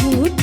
ভূত